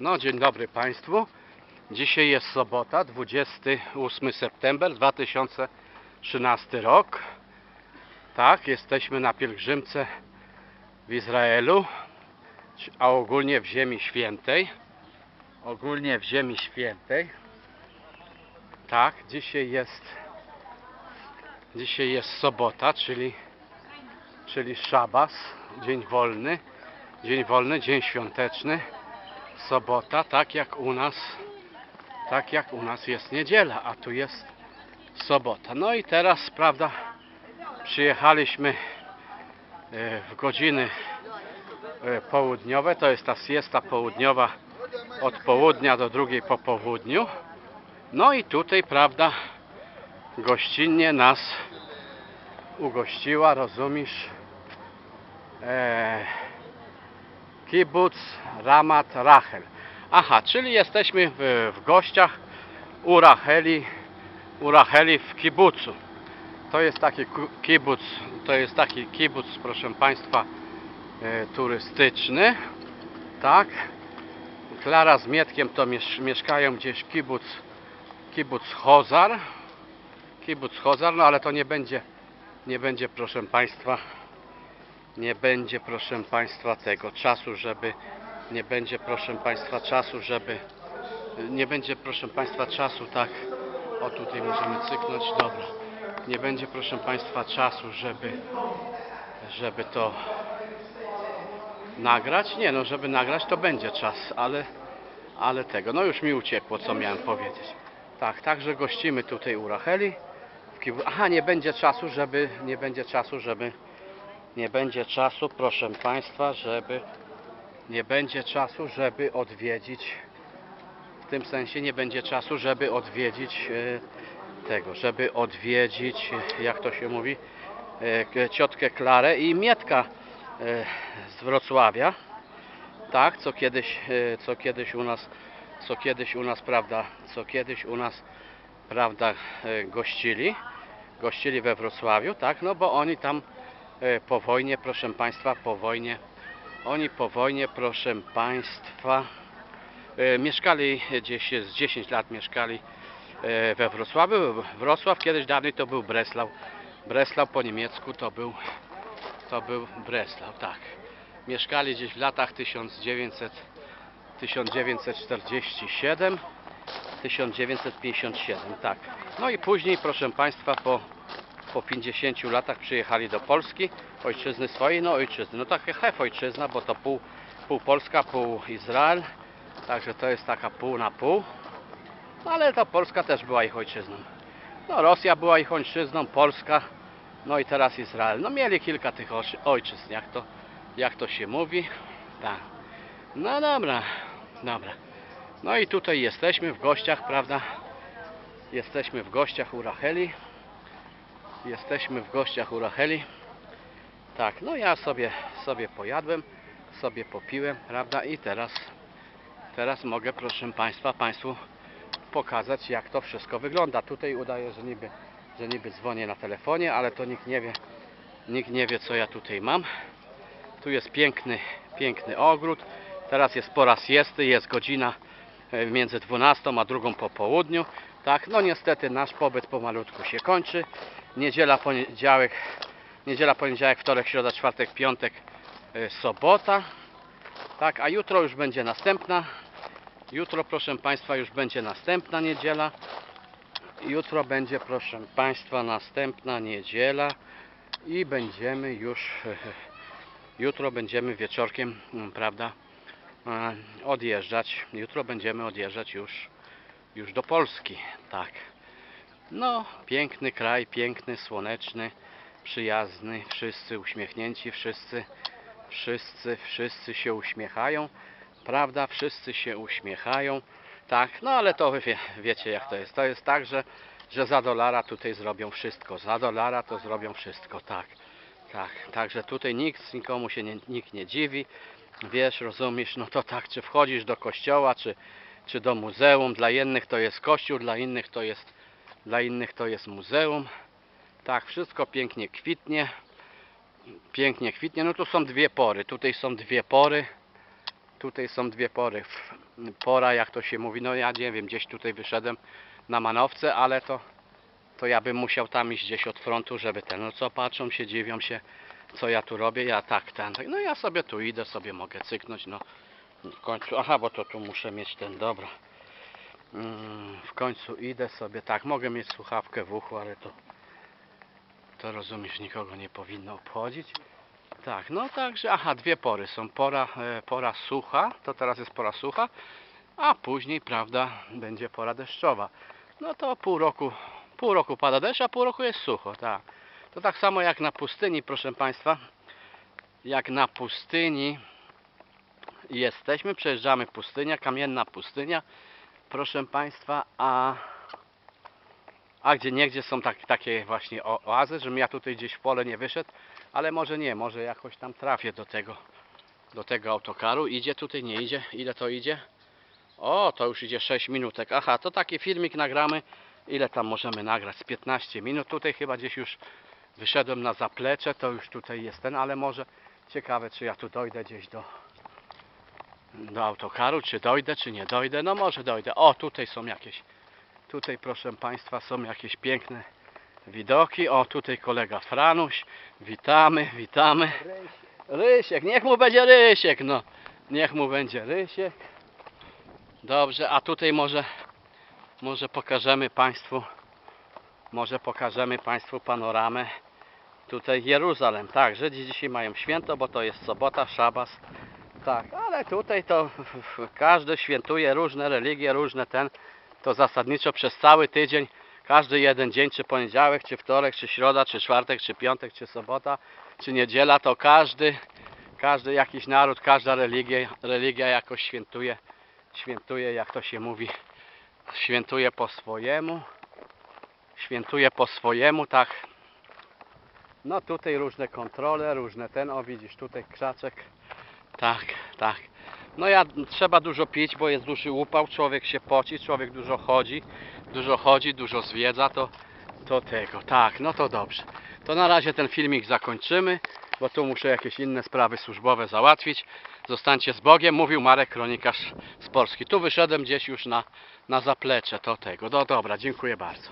No, dzień dobry Państwu. Dzisiaj jest sobota, 28 september 2013 rok. Tak, jesteśmy na pielgrzymce w Izraelu, a ogólnie w Ziemi Świętej. Ogólnie w Ziemi Świętej. Tak, dzisiaj jest dzisiaj jest sobota, czyli czyli szabas, dzień wolny. Dzień wolny, dzień świąteczny sobota, tak jak u nas, tak jak u nas jest niedziela, a tu jest sobota. No i teraz, prawda, przyjechaliśmy e, w godziny e, południowe, to jest ta siesta południowa od południa do drugiej po południu. No i tutaj, prawda, gościnnie nas ugościła, rozumiesz, e, Kibuc Ramat Rachel. Aha, czyli jesteśmy w, w gościach u Racheli, u Racheli w kibucu. To jest taki kibuc, to jest taki kibuc, proszę Państwa, e, turystyczny. Tak. Klara z Mietkiem to miesz, mieszkają gdzieś kibuc, kibuc Hozar. Kibuc Hozar, no ale to nie będzie, nie będzie, proszę Państwa, nie będzie proszę Państwa tego czasu, żeby nie będzie proszę Państwa czasu, żeby nie będzie proszę Państwa czasu tak? O tutaj możemy cyknąć, dobra. Nie będzie proszę Państwa czasu, żeby żeby to nagrać, nie no, żeby nagrać to będzie czas, ale ale tego, no już mi uciekło, co miałem powiedzieć. Tak, także gościmy tutaj u Racheli. Aha, nie będzie czasu, żeby nie będzie czasu, żeby nie będzie czasu, proszę Państwa, żeby nie będzie czasu, żeby odwiedzić w tym sensie nie będzie czasu, żeby odwiedzić e, tego, żeby odwiedzić, jak to się mówi, e, ciotkę Klarę i Mietka e, z Wrocławia. Tak, co kiedyś, co kiedyś u nas, co kiedyś u nas, prawda, co kiedyś u nas, prawda, gościli, gościli we Wrocławiu, tak, no bo oni tam po wojnie, proszę Państwa, po wojnie, oni po wojnie, proszę Państwa, e, mieszkali gdzieś z 10 lat mieszkali e, we Wrocławiu. Wrocław kiedyś dawniej to był Breslau. Breslau po niemiecku to był to był Breslau, tak. Mieszkali gdzieś w latach 1900 1947 1957, tak. No i później, proszę Państwa, po, po 50 latach przyjechali do Polski, ojczyzny swojej, no ojczyzny, no tak hef ojczyzna, bo to pół, pół Polska, pół Izrael, także to jest taka pół na pół, no ale to Polska też była ich ojczyzną. No Rosja była ich ojczyzną, Polska, no i teraz Izrael. No mieli kilka tych ojczyzn, jak to, jak to się mówi, tak. No dobra, dobra. No i tutaj jesteśmy w gościach, prawda? Jesteśmy w gościach u Racheli. Jesteśmy w gościach u Racheli. Tak, no ja sobie, sobie pojadłem, sobie popiłem, prawda? I teraz, teraz mogę, proszę Państwa, Państwu pokazać, jak to wszystko wygląda. Tutaj udaję, że niby, że niby dzwonię na telefonie, ale to nikt nie wie, nikt nie wie, co ja tutaj mam. Tu jest piękny, piękny ogród. Teraz jest pora siesty, jest godzina e, między 12 a 2 po południu. Tak, no niestety nasz pobyt pomalutku się kończy. Niedziela, poniedziałek, niedziela, poniedziałek, wtorek, środa, czwartek, piątek, e, sobota. Tak, a jutro już będzie następna. Jutro, proszę Państwa, już będzie następna niedziela. Jutro będzie, proszę Państwa, następna niedziela i będziemy już jutro będziemy wieczorkiem, mm, prawda, e, odjeżdżać. Jutro będziemy odjeżdżać już, już do Polski, tak. No, piękny kraj, piękny, słoneczny, przyjazny, wszyscy uśmiechnięci, wszyscy, wszyscy, wszyscy się uśmiechają, prawda, wszyscy się uśmiechają, tak, no ale to wy wie, wiecie jak to jest, to jest tak, że, że za dolara tutaj zrobią wszystko, za dolara to zrobią wszystko, tak. Tak, także tutaj nikt, nikomu się nie, nikt nie dziwi. Wiesz, rozumiesz, no to tak, czy wchodzisz do kościoła, czy, czy do muzeum. Dla jednych to jest kościół, dla innych to jest, dla innych to jest muzeum. Tak, wszystko pięknie kwitnie. Pięknie kwitnie. No tu są dwie pory. Tutaj są dwie pory. Tutaj są dwie pory. Pora, jak to się mówi, no ja nie wiem, gdzieś tutaj wyszedłem na manowce, ale to, to ja bym musiał tam iść gdzieś od frontu, żeby ten, no co patrzą się, dziwią się, co ja tu robię, ja tak, ten, tak. no ja sobie tu idę, sobie mogę cyknąć, no w końcu, aha, bo to tu muszę mieć ten, dobra. Mm, w końcu idę sobie, tak, mogę mieć słuchawkę w uchu, ale to, to rozumiesz, nikogo nie powinno obchodzić. Tak, no także, aha, dwie pory są. Pora, e, pora sucha, to teraz jest pora sucha, a później, prawda, będzie pora deszczowa. No to pół roku, pół roku pada deszcz, a pół roku jest sucho, tak. To tak samo jak na pustyni, proszę Państwa. Jak na pustyni jesteśmy, przejeżdżamy pustynię, kamienna pustynia, proszę Państwa, a a gdzie niegdzie są tak, takie właśnie oazy, żebym ja tutaj gdzieś w pole nie wyszedł, ale może nie, może jakoś tam trafię do tego, do tego autokaru. Idzie tutaj, nie idzie? Ile to idzie? O, to już idzie 6 minutek. Aha, to taki filmik nagramy. Ile tam możemy nagrać? Z 15 minut. Tutaj chyba gdzieś już wyszedłem na zaplecze, to już tutaj jest ten, ale może ciekawe, czy ja tu dojdę gdzieś do, do autokaru, czy dojdę, czy nie dojdę. No może dojdę. O, tutaj są jakieś, tutaj proszę Państwa są jakieś piękne widoki. O, tutaj kolega Franuś. Witamy, witamy. Rysiek, niech mu będzie Rysiek, no. Niech mu będzie Rysiek. Dobrze, a tutaj może, może pokażemy Państwu, może pokażemy Państwu panoramę. Tutaj Jeruzalem, tak, Żydzi dzisiaj mają święto, bo to jest sobota, szabas. Tak, ale tutaj to każdy świętuje różne religie, różne ten. To zasadniczo przez cały tydzień, każdy jeden dzień, czy poniedziałek, czy wtorek, czy środa, czy czwartek, czy piątek, czy sobota, czy niedziela, to każdy, każdy jakiś naród, każda religia, religia jakoś świętuje, świętuje, jak to się mówi, świętuje po swojemu, świętuje po swojemu, tak. No tutaj różne kontrole, różne ten, o widzisz, tutaj krzaczek, tak, tak. No ja trzeba dużo pić, bo jest duży upał, człowiek się poci, człowiek dużo chodzi, dużo chodzi, dużo zwiedza, to, to tego, tak, no to dobrze. To na razie ten filmik zakończymy, bo tu muszę jakieś inne sprawy służbowe załatwić. Zostańcie z Bogiem, mówił Marek Kronikarz z Polski. Tu wyszedłem gdzieś już na, na zaplecze, to tego. No dobra, dziękuję bardzo.